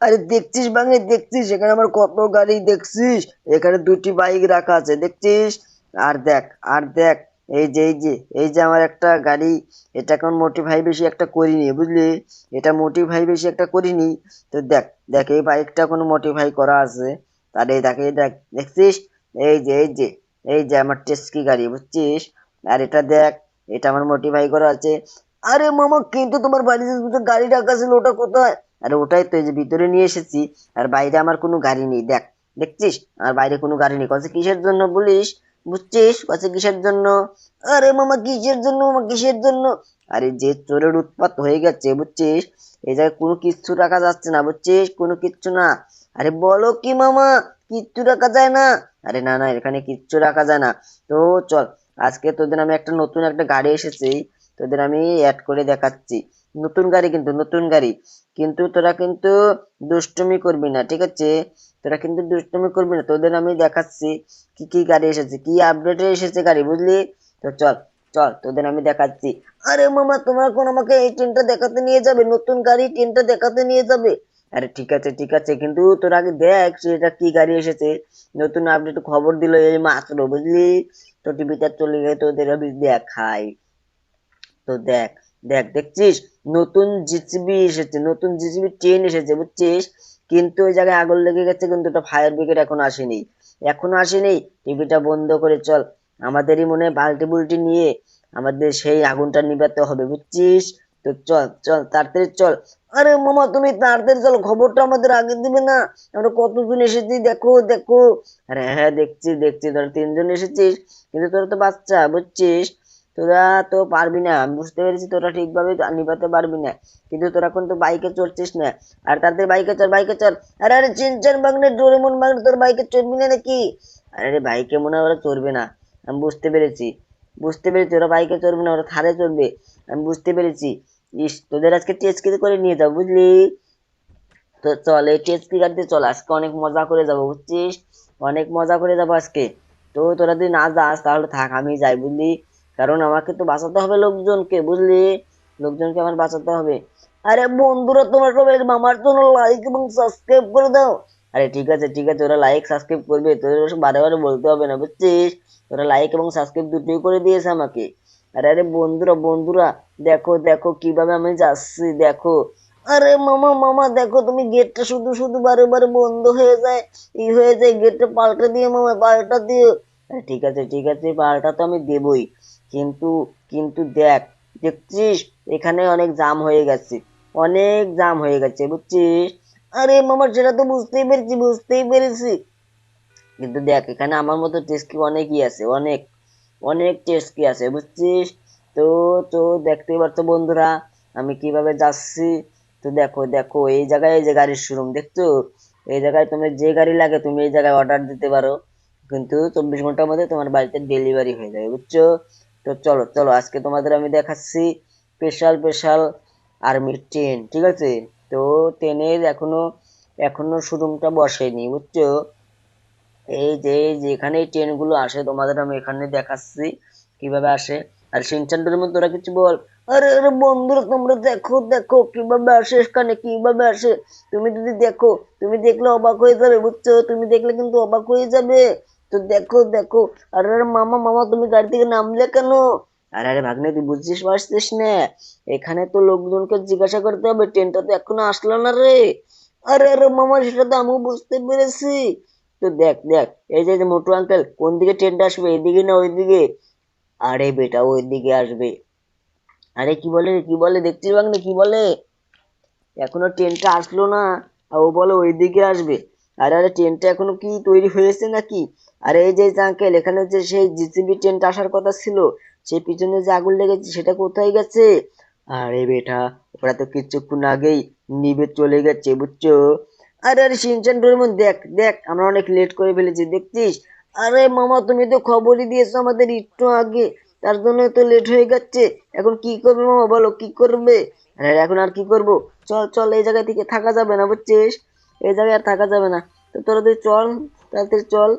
আরে দেখছিস বাঙে দেখছিস? এখানে আমার কত গাড়ি দেখছিস? এখানে দুটি বাইক রাখা আছে, দেখছিস? আর দেখ আর দেখ, এই যে এই যে এই যে আমার একটা গাড়ি, এটা এখন মোটিফাই বেশি একটা করিনি, বুঝলি? এটা মোটিফাই বেশি একটা করিনি। তো দেখ দেখ, এই বাইকটা কোনো মোটিফাই করা আছে। আর এই দেখ দেখছিস? এই যে এই যে এই যে আমার টেস্কি গাড়ি, বুঝছিস? আর এটা দেখ, এটা আমার মোটিফাই করা আছে। আরে মামা, কিন্তু তোমার বাড়িতে গাড়ি রাখা ছিল, ওটা কোথায়? আরে ওটাই তো এই যে ভিতরে নিয়ে এসেছি, আর বাইরে আমার কোনো গাড়ি নেই। দেখ, দেখছিস? আর বাইরে কোনো গাড়ি নেই। কছে কিসের জন্য বলিস? বুঝছিস? কছে কিসের জন্য? আরে মামা, কিসের জন্য মামা, কিসের জন্য? আরে যে চোরের উৎপাত হয়ে গেছে, বুঝছিস? এই জায়গায় কোনো কিচ্ছু রাখা যাচ্ছে না, বুঝছিস? কোনো কিচ্ছু না। আরে বলো কি মামা, কিচ্ছু রাখা যায় না? আরে না না, এখানে কিচ্ছু রাখা যায় না। তো চল, আজকে তোদের আমি একটা নতুন একটা গাড়ি এসেছি, তোদের আমি অ্যাড করে দেখাচ্ছি। নতুন গাড়ি কিন্তু, নতুন গাড়ি। কিন্তু তোরা কিন্তু দুষ্টুমি করবি না, ঠিক আছে? তোরা কিন্তু দুষ্টুমি করবি না। তোদের আমি দেখাচ্ছি কি কি গাড়ি এসেছে, কি আপডেটে এসেছে গাড়ি, বুঝলি? তো চল চল, তোদের আমি দেখাচ্ছি। আরে মামা, তোমরা কোন আমাকে এই ট্রেনটা দেখাতে নিয়ে যাবে? নতুন গাড়ি ট্রেনটা দেখাতে নিয়ে যাবে? আরে ঠিক আছে ঠিক আছে, কিন্তু তোরা আগে দেখ সেটা কি গাড়ি এসেছে। নতুন আপডেট খবর দিল এই মাত্র, বুঝলি? তো টিভিতে চলে গেলে তোদের আমি দেখাই। তো দেখ দেখ, দেখছিস? নতুন জিসিবি এসেছে, নতুন জিসিবি ট্রেন এসেছে, বুঝছিস? কিন্তু ওই জায়গায় আগুন লেগে গেছে, কিন্তু ওটা ফায়ার ব্রিগেড এখনও আসেনি। এখনও আসেনি, টিভিটা বন্ধ করে চল। আমাদেরই মনে বালতি বুলটি নিয়ে আমাদের সেই আগুনটা নিভাতে হবে, বুঝছিস? তো চল চল, তাড়াতাড়ি চল। আরে মামা, তুমি তাড়াতাড়ি চল, খবরটা আমাদের আগে দিবে না। আমরা কতজন এসেছি? দেখো দেখো। আরে হ্যাঁ দেখছি দেখছি। তোরা তিনজন এসেছিস, কিন্তু তোরা তো বাচ্চা, বুঝছিস? তোরা তো পারবি না বুঝতে পেরেছি তোরা ঠিকভাবে নিভাতে পারবি না, কিন্তু তোরা এখন কিন্তু বাইকে চড়ছিস না, আর তাদের বাইকে চল বাইকে চল আরে আরে চিনচান বাগনে ডোরেমন বাগনে তোর বাইকে চড়বি না নাকি? আরে, বাইকে মনে হয় ওরা চড়বে না, আমি বুঝতে পেরেছি বুঝতে পেরেছি ওরা বাইকে চড়বে না, ওরা থারে চড়বে, আমি বুঝতে পেরেছি, ইস, তোদের আজকে টেস্ট করে নিয়ে যাব বুঝলি? তো চল, এই ক্রিকেট দিয়ে চল, আজকে অনেক মজা করে যাব, বুঝছিস? অনেক মজা করে যাব আজকে, তো তোরা যদি না যাস তাহলে থাক আমি যাই, বুঝলি? কারণ আমাকে তো বাঁচাতে হবে লোকজনকে, বুঝলি? লোকজনকে আমার বাঁচাতে হবে। আরে বন্ধুরা, তোমরা সবাই মামার জন্য লাইক এবং সাবস্ক্রাইব করে দাও। আরে ঠিক আছে ঠিক আছে, ওরা লাইক সাবস্ক্রাইব করবে। তোদের বারে বারে বলতে হবে না, বুঝছিস? ওরা লাইক এবং সাবস্ক্রাইব দুটোই করে দিয়েছে আমাকে। আরে আরে বন্ধুরা বন্ধুরা, দেখো দেখো কীভাবে আমি যাচ্ছি, দেখো। আরে মামা মামা, দেখো তুমি গেটটা শুধু শুধু বারে বারে বন্ধ হয়ে যায়। ই হয়ে যায় গেটটা পাল্টে দিয়ে মামা, পাল্টা আরে ঠিক আছে ঠিক আছে পাল্টা তো আমি দেবই। কিন্তু কিন্তু দেখ, দেখছিস? এখানে অনেক জাম হয়ে গেছে। অনেক জাম হয়ে গেছে, বুঝছিস? আরে মামা, সেটা তো বুঝতেই পেরেছি বুঝতেই পেরেছি। কিন্তু দেখ, এখানে আমার মতো টেস্কি অনেকই আছে, অনেক অনেক টেস্কি আছে, বুঝছিস? তো তো দেখতেই পাচ্ছ বন্ধুরা, আমি কীভাবে যাচ্ছি? তো দেখো দেখো, এই জায়গায় এই যে গাড়ির শোরুম দেখছ? এই জায়গায় তুমি যে গাড়ি লাগে, তুমি এই জায়গায় অর্ডার দিতে পারো। কিন্তু চব্বিশ ঘণ্টার মধ্যে তোমার বাড়িতে ডেলিভারি হয়ে যাবে বুঝছ? তো চলো চলো, আজকে তোমাদের আমি দেখাচ্ছি স্পেশাল স্পেশাল আর্মির ট্রেন ঠিক আছে? তো ট্রেনের এখনও এখনও শোরুমটা বসেনি, বুঝছ? এই যে যেখানে ট্রেনগুলো আসে, তোমাদের আমি এখানে দেখাচ্ছি কীভাবে আসে। আর সিনচান্ডের মধ্যে তোরা কিছু বল, আরে আরে বন্ধুরা, তোমরা দেখো দেখো কীভাবে আসে এখানে, কীভাবে আসে। তুমি যদি দেখো, তুমি দেখলে অবাক হয়ে যাবে, বুঝছ? তুমি দেখলে কিন্তু অবাক হয়ে যাবে। তো দেখো দেখো। আরে আরে, মামা মামা, তুমি গাড়ি থেকে নামলে কেন? আরে আরে, ভাগ্নে, তুই বুঝছিস পারছিস না? এখানে তো লোকজনকে জিজ্ঞাসা করতে হবে। ট্রেনটা তো এখনও আসলো না রে। আরে আরে, মামা, সেটা তো আমিও বুঝতে পেরেছি। তো দেখ দেখ, এই যে মোটু আঙ্কেল কোন দিকে ট্রেনটা আসবে, এদিকে না ওইদিকে? আরে, বেটা, ওইদিকে আসবে। আরে, কি বলে কি বলে? দেখছিস বাংলা কি বলে? এখনও ট্রেনটা আসলো না ও বলে ওইদিকে আসবে। আরে আরে ট্রেনটা এখনও কি তৈরি হয়েছে নাকি? আরে, এই যে আঙ্কেল এখানে যে সেই জিসিবি ট্রেনটা আসার কথা ছিল, সেই পিছনে যে আগুন লেগেছে, সেটা কোথায় গেছে? আরে বেটা, ওরা তো কিছুক্ষণ আগেই নিবে চলে গেছে, বুঝছ? আরে আরে, সিনচান ডোরেমন, দেখ দেখ, আমরা অনেক লেট করে ফেলেছি, দেখছিস? আরে, মামা, তুমি তো খবরই দিয়েছ আমাদের একটু আগে, তার জন্য তো লেট হয়ে যাচ্ছে এখন কি করবে মামা, বলো, কি করবে? আরে, এখন আর কি করব? চল চল, এই জায়গা থেকে থাকা যাবে না, বুঝছিস? এই জায়গায় আর থাকা যাবে না। তো তোরা তুই চল, তাড়াতাড়ি চল।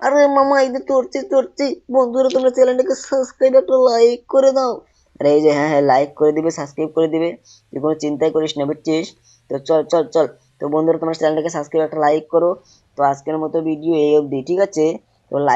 আরে মামা, এই যে চড়ছি চড়ছি। বন্ধুরা, তোমরা চ্যানেলটাকে সাবস্ক্রাইব একটা লাইক করে দাও। আরে এই যে হ্যাঁ হ্যাঁ লাইক করে দিবে সাবস্ক্রাইব করে দিবে। তুই কোনো চিন্তাই করিস না, বুঝছিস? তো চল চল চল। তো বন্ধুরা, তোমার চ্যানেলটাকে সাবস্ক্রাইব একটা লাইক করো। তো আজকের মতো ভিডিও এই অবধি, ঠিক আছে? তো লাইক